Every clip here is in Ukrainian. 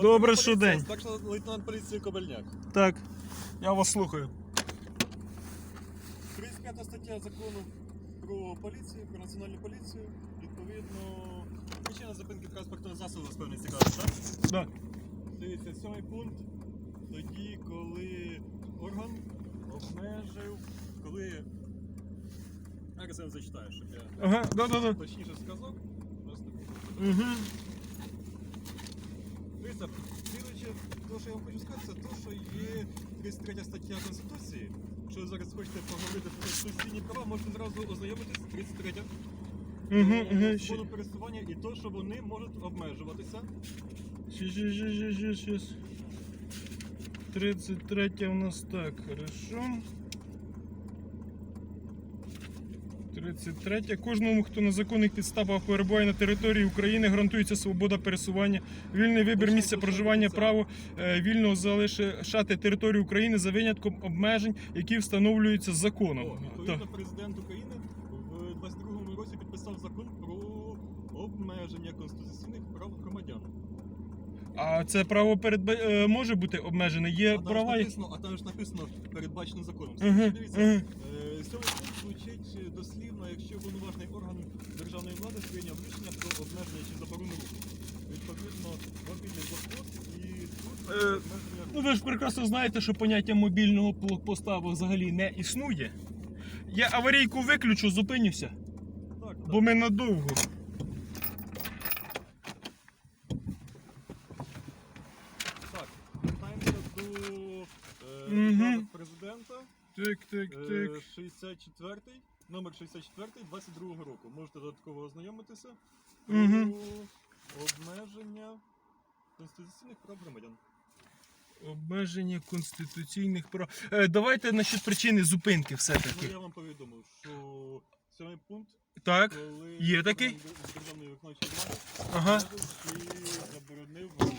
Добре, що день. Старший лейтенант поліції Кобельняк. Так, я вас слухаю. 35 стаття закону про поліцію, про національну поліцію. Відповідно, причина зупинки транспортного засобу вас певне цікавить, так? Да. Дивіться, сьомий пункт. Тоді, коли орган обмежив, коли. Я зачитаю, щоб я Ага, да, да, да. точніше сказав. Просто Угу. Дивіться, слідуючи, те, що я вам хочу сказати, це те, що є 33 стаття Конституції. Якщо ви зараз хочете поговорити про конституційні права, можете зразу ознайомитися з 33 Угу, Е, угу. свободу пересування і то, що вони можуть обмежуватися. Щас, щас, щас, щас. 33 у нас так, хорошо. 33. Кожному, хто на законних підставах перебуває на території України, гарантується свобода пересування, вільний вибір місця проживання, право е, вільно залишати територію України за винятком обмежень, які встановлюються законом. О, Так. відповідно, президент України в 22-му році підписав закон про обмеження конституційних прав громадян. А це право передба... е, може бути обмежене. Є а там, права. ж написано, а там ж написано передбачено законом. Дивіться, мгм. Е, Сьомий пункт звучить дослівно, якщо повноважний орган державної влади прийняв рішення про обмеження чи заборону руху. Відповідно, мобільний блокпост і тут Е, обмеження Ну ви ж прекрасно знаєте, що поняття мобільного блокпоста взагалі не існує. Я аварійку виключу, зупинюся, так, бо ми надовго. так. Вертаємося до е, Президента. Так, так, Е, 64, номер 64 22 року. Можете додатково ознайомитися про Мгм. обмеження конституційних прав громадян. Обмеження конституційних прав. Е, давайте насчет причини зупинки Ну, все-таки. я вам повідомив, що сьомий пункт, Так. коли є такий? орган державної виконавчої влади Ага і заборонив рух.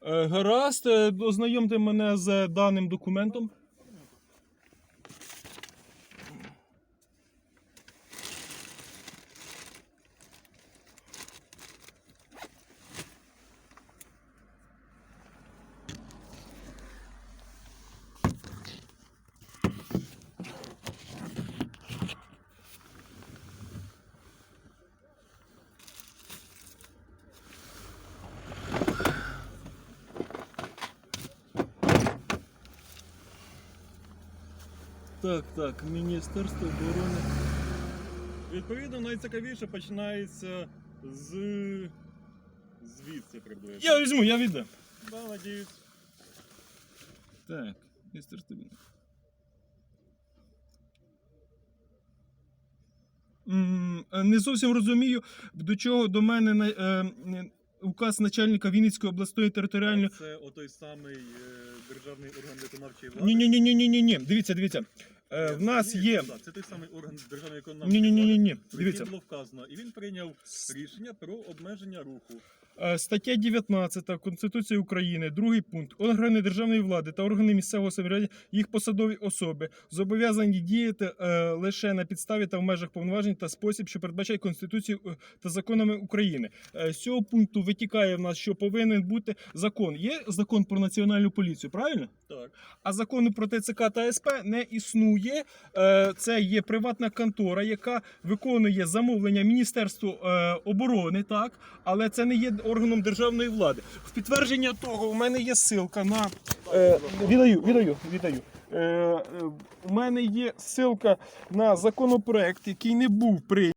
Е, гаразд, е, ознайомте мене з даним документом. Так, так, Міністерство оборони. Відповідно, найцікавіше починається з звідси приблизно. Я візьму, я віддам. Да, надіюсь. Так, Міністерство оборони. М, е, Не зовсім розумію, до чого до мене е, указ начальника Вінницької обласної територіальної. Це отой самий е, державний орган виконавчої влади. Ні, ні, ні, ні, ні, ні, ні. Дивіться, дивіться. Е, в нас Ні, є. Це той самий орган державної виконавчої Ні, ні, ні, ні, ні. Дивіться. було вказано. І він прийняв рішення про обмеження руху. Е, Стаття 19 Конституції України, другий пункт. Органи державної влади та органи місцевого самоврядування, їх посадові особи зобов'язані діяти е, лише на підставі та в межах повноважень та спосіб, що передбачає Конституцією е, та законами України. Е, з цього пункту витікає в нас, що повинен бути закон. Є закон про національну поліцію, правильно? Так. А закону про ТЦК та СП не існує. Е, Це є приватна контора, яка виконує замовлення Міністерству е, оборони, так, але це не є органом державної влади. В підтвердження того, у мене є ссылка на е, віддаю, віддаю, віддаю. У мене є ссылка на законопроект, який не був прийнятий.